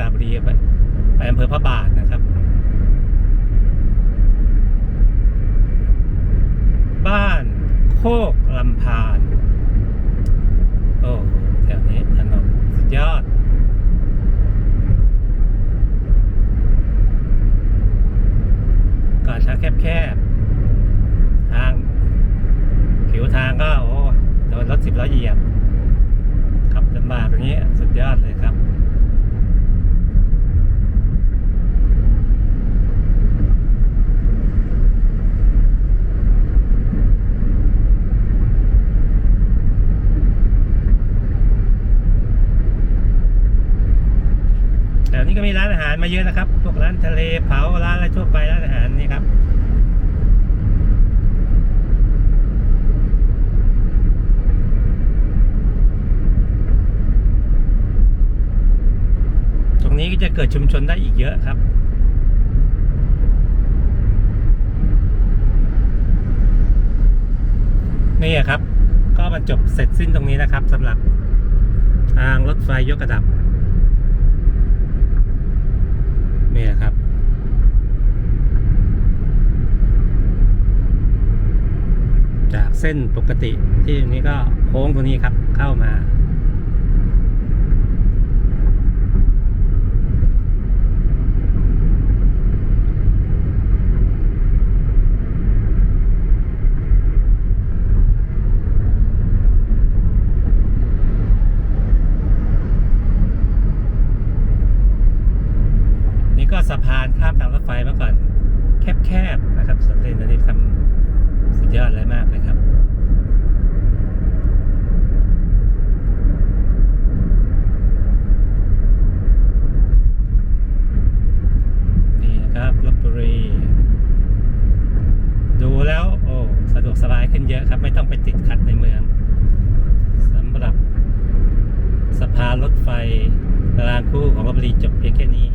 ระบุรีไปไปอำเภอพระบาทนะครับ บ้านโคกลำพานโอ้แถวนี้ถนนสุดยอดก่อนทางแคบๆ ทาง ผิวทางก็ โอ้โดนรถสิบล้อเหยียบขับลำบากอย่างนี้ สุดยอดเลยครับ นี้ก็มีร้านอาหารมาเยอะนะครับ พวกร้านทะเลเผาร้านอะไรทั่วไปร้านอาหารนี่ครับตรงนี้ก็จะเกิดชุมชนได้อีกเยอะครับนี่ครับ ก็บรรจบเสร็จสิ้นตรงนี้นะครับสำหรับทางรถไฟยกระดับ นี่ครับจากเส้นปกติที่ตรงนี้ก็โค้งตรงนี้ครับเข้ามา นี่ก็สะพานข้ามทางรถไฟเมื่อก่อน แคบๆนะครับสวนเลนตอนนี้ทำสุดยอดเลยมากเลยครับ นี่นะครับลบบุรี ดูแล้ว โอ้ สบายขึ้นเยอะครับ ไม่ต้องไปติดขัดในเมืองสำหรับสะพานรถไฟรางคู่ของลบบุรีจบเพียงแค่นี้